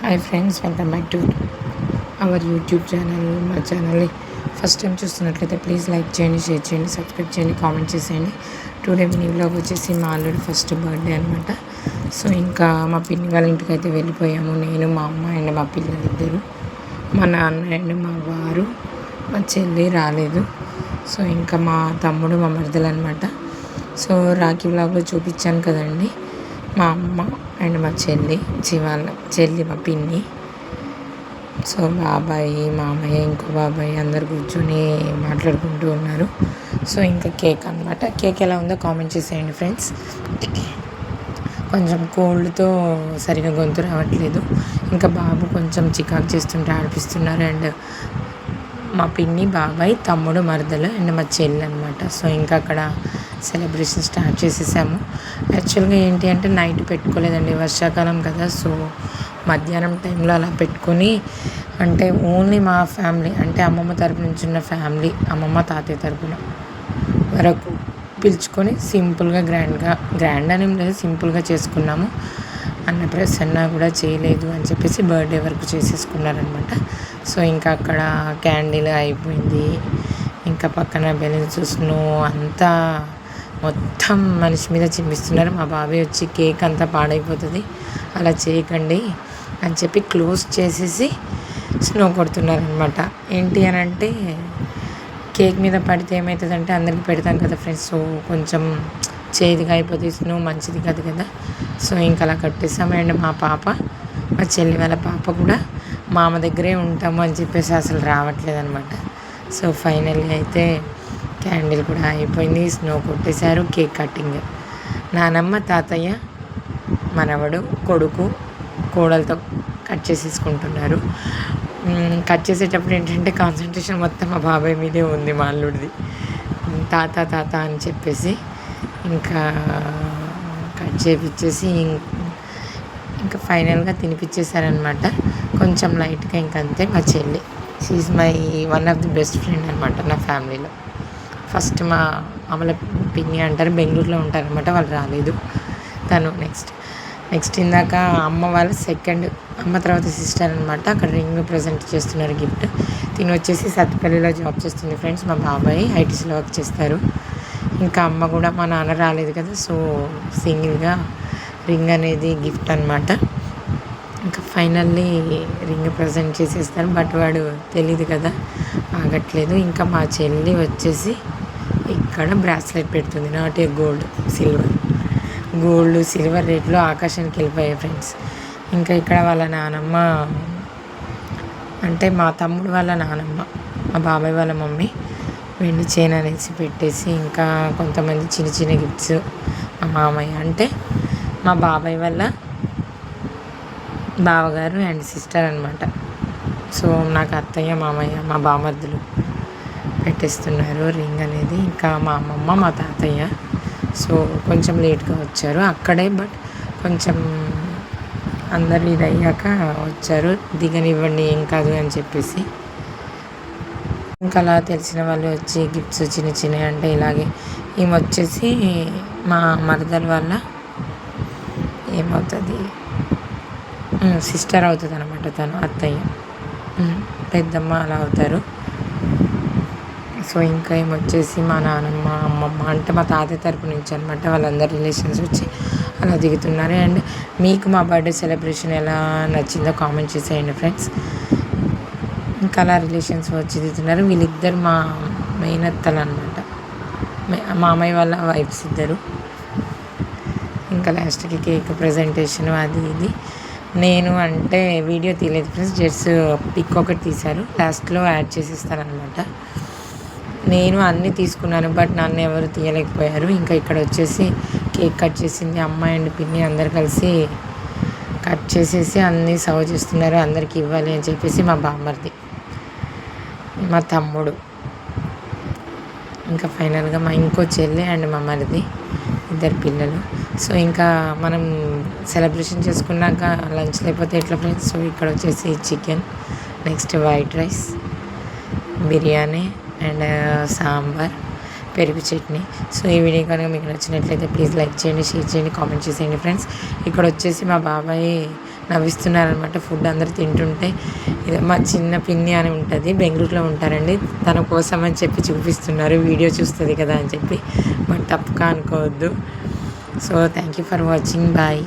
Hi friends welcome back to our YouTube channel మా ఛానల్ని first time చూస్తున్నట్లయితే please like చేయండి షేర్ చేయండి సబ్స్క్రైబ్ చేయండి కామెంట్ చేసేయండి. టుడే మీ వ్లాగ్ వచ్చేసి మా ఆల్రెడీ ఫస్ట్ బర్త్డే అనమాట సో ఇంకా మా పిన్ని వాళ్ళ ఇంటికి అయితే వెళ్ళిపోయాము. నేను మా అమ్మ అండ్ మా పిల్లలిద్దరు. మా నాన్న అండ్ మా వారు మా చెల్లి రాలేదు. సో ఇంకా మా తమ్ముడు మా మరదలు అనమాట సో రాఖీ వ్లాగ్లో చూపించాను కదండి. మా అమ్మ అండ్ మా చెల్లి జీవాల చెల్లి మా పిన్ని. సో బాబాయ్ మామయ్య ఇంకో బాబాయ్ అందరు కూర్చొని మాట్లాడుకుంటూ ఉన్నారు. సో ఇంకా కేక్ అనమాట కేక్ ఎలా ఉందో కామెంట్ చేసేయండి ఫ్రెండ్స్. కొంచెం కోల్డ్తో సరిగా గొంతు రావట్లేదు. ఇంకా బాబు కొంచెం చికాకు చేస్తుంటే ఆడిపిస్తున్నారు. అండ్ మా పిన్ని బాబాయ్ తమ్ముడు మరదలు అండ్ మా చెల్లి అనమాట సో ఇంకా అక్కడ సెలబ్రేషన్ స్టార్ట్ చేసేసాము. యాక్చువల్గా ఏంటి అంటే నైట్ పెట్టుకోలేదండి వర్షాకాలం కదా సో మధ్యాహ్నం టైంలో అలా పెట్టుకొని అంటే ఓన్లీ మా ఫ్యామిలీ అంటే అమ్మమ్మ తరపు నుంచి ఉన్న ఫ్యామిలీ అమ్మమ్మ తాతయ్య తరపున వరకు పిలుచుకొని సింపుల్గా గ్రాండ్గా గ్రాండ్ అని లేదు సింపుల్గా చేసుకున్నాము. అన్న ప్రసన్న కూడా చేయలేదు అని చెప్పేసి బర్త్డే వరకు చేసేసుకున్నారనమాట. సో ఇంకా అక్కడ క్యాండిల్ అయిపోయింది ఇంకా పక్కన బెలూన్స్ స్నో అంతా మొత్తం మనిషి మీద చింపిస్తున్నారు. మా బాబాయ్ వచ్చి కేక్ అంతా పాడైపోతుంది. అలా చేయకండి అని చెప్పి క్లోజ్ చేసేసి స్నో కొడుతున్నారనమాట ఏంటి అని అంటే కేక్ మీద పడితే ఏమవుతుందంటే అందరికి పెడతాం కదా ఫ్రెండ్స్. సో కొంచెం చేదుగా అయిపోతే స్నో మంచిది కాదు కదా. సో ఇంకా అలా కట్టేసాము. అండ్ మా పాప మా చెల్లి వాళ్ళ పాప కూడా మామ దగ్గరే ఉంటాము అని చెప్పేసి అసలు రావట్లేదు అనమాట సో ఫైనల్లీ అయితే క్యాండిల్ కూడా అయిపోయింది స్నో కొట్టేశారు. Cake cutting. నానమ్మ తాతయ్య మనవడు కొడుకు కోడలతో కట్ చేసేసుకుంటున్నారు. కట్ చేసేటప్పుడు ఏంటంటే కాన్సన్ట్రేషన్ మొత్తం మా బాబాయ్ మీదే ఉంది మా అల్లుడిది. తాత తాత అని చెప్పేసి ఇంకా కట్ చేపిచ్చేసి ఇంకా ఫైనల్గా తినిపించేశారనమాట కొంచెం లైట్గా ఇంకంతే మా చెల్లి. She my one of the best friend అనమాట నా ఫ్యామిలీలో. ఫస్ట్ మా అమల పిన్ని అంటారు బెంగళూరులో ఉంటారనమాట వాళ్ళు రాలేదు. తను నెక్స్ట్ నెక్స్ట్ ఇందాక అమ్మ వాళ్ళ సెకండ్ అమ్మ తర్వాత సిస్టర్ అనమాట అక్కడ రింగ్ ప్రజెంట్ చేస్తున్నారు గిఫ్ట్ తిని వచ్చేసి సత్తుపల్లిలో జాబ్ చేస్తుంది ఫ్రెండ్స్ మా బాబాయ్ ఐటీసీలో వర్క్ చేస్తారు. ఇంకా అమ్మ కూడా మా నాన్న రాలేదు కదా సో సింగిల్గా రింగ్ అనేది గిఫ్ట్ అనమాట ఇంకా ఫైనల్లీ రింగ్ ప్రజెంట్ చేసేస్తారు బట్ వాడు తెలియదు కదా ఆగట్లేదు. ఇంకా మా చెల్లి వచ్చేసి ఇక్కడ బ్రాస్లెట్ పెడుతుంది. Not a gold silver. Gold silver రేట్లో ఆకాశానికి వెళ్ళిపోయాయి ఫ్రెండ్స్. ఇంకా ఇక్కడ వాళ్ళ నానమ్మ అంటే మా తమ్ముడు వాళ్ళ నానమ్మ మా బాబాయ్ వాళ్ళ మమ్మీ వెండి చైన్ అనేసి పెట్టేసి ఇంకా కొంతమంది చిన్న చిన్న గిఫ్ట్స్ మా మామయ్య అంటే మా బాబాయ్ వాళ్ళ బావగారు అండ్ సిస్టర్ అనమాట సో నాకు అత్తయ్య మామయ్య మా బామర్దులు పెట్టేస్తున్నారు. రింగ్ అనేది ఇంకా మా అమ్మమ్మ మా తాతయ్య. సో కొంచెం లేట్గా వచ్చారు అక్కడే బట్ కొంచెం అందరు ఇది అయ్యాక వచ్చారు. దిగనివ్వండి ఏం కాదు అని చెప్పేసి. ఇంకా అలా తెలిసిన వాళ్ళు వచ్చి గిఫ్ట్స్ చిన్న చిన్నవి అంటే ఇలాగే ఈమె వచ్చేసి మా మరదల వల్ల ఏమవుతుంది? సిస్టర్ అవుతుంది అనమాట తను అత్తయ్య. పెద్దమ్మ అలా అవుతారు. సో ఇంకా ఏమొచ్చేసి మా నాన్నమ్మ అమ్మమ్మ అంటే మా తాతయ్య తరపు నుంచి అనమాట వాళ్ళందరి రిలేషన్స్ వచ్చి అలా దిగుతున్నారు. అండ్ మీకు మా బర్త్డే సెలబ్రేషన్ ఎలా నచ్చిందో కామెంట్ చేసేయండి ఫ్రెండ్స్. ఇంకా అలా రిలేషన్స్ వచ్చి దిగుతున్నారు. వీళ్ళిద్దరు మా మేనత్తలు అనమాట మామయ్య వాళ్ళ వైఫ్స్ ఇద్దరు. ఇంకా లాస్ట్కి కేక్ ప్రజెంటేషన్ అది ఇది. నేను అంటే వీడియో తీయలేదు ఫ్రెండ్స్ జస్ట్ పిక్ ఒకటి తీశారు. లాస్ట్లో యాడ్ చేసిస్తారనమాట నేను అన్నీ తీసుకున్నాను బట్ నన్ను ఎవరు తీయలేకపోయారు. ఇంకా ఇక్కడ వచ్చేసి కేక్ కట్ చేసింది అమ్మాయి అండ్ పిన్ని అందరు కలిసి కట్ చేసేసి అన్నీ సర్వ్ చేస్తున్నారు అందరికి ఇవ్వాలి అని చెప్పేసి మా బామ్మర్ది మా తమ్ముడు. ఇంకా ఫైనల్గా మా ఇంకో చెల్లి అండ్ మా మరిది ఇద్దరు పిల్లలు. సో ఇంకా మనం సెలబ్రేషన్ చేసుకున్నాక లంచ్ లేకపోతే ఎట్లా ఫ్రెండ్స్? సో ఇక్కడ వచ్చేసి chicken next white rice biryani and sambar పెరుగు చట్నీ. సో ఈ వీడియో కనుక మీకు నచ్చినట్లయితే ప్లీజ్ లైక్ చేయండి షేర్ చేయండి కామెంట్ చేసేయండి ఫ్రెండ్స్. ఇక్కడ వచ్చేసి మా బాబాయ్ నవ్విస్తున్నారనమాట ఫుడ్ అందరు తింటుంటే. ఇది మా చిన్న పిన్ని అని ఉంటుంది బెంగళూరులో ఉంటారండి. తన కోసం అని చెప్పి చూపిస్తున్నారు వీడియో చూస్తుంది కదా అని చెప్పి. బట్ తప్పక అనుకోవద్దు. So thank you for watching bye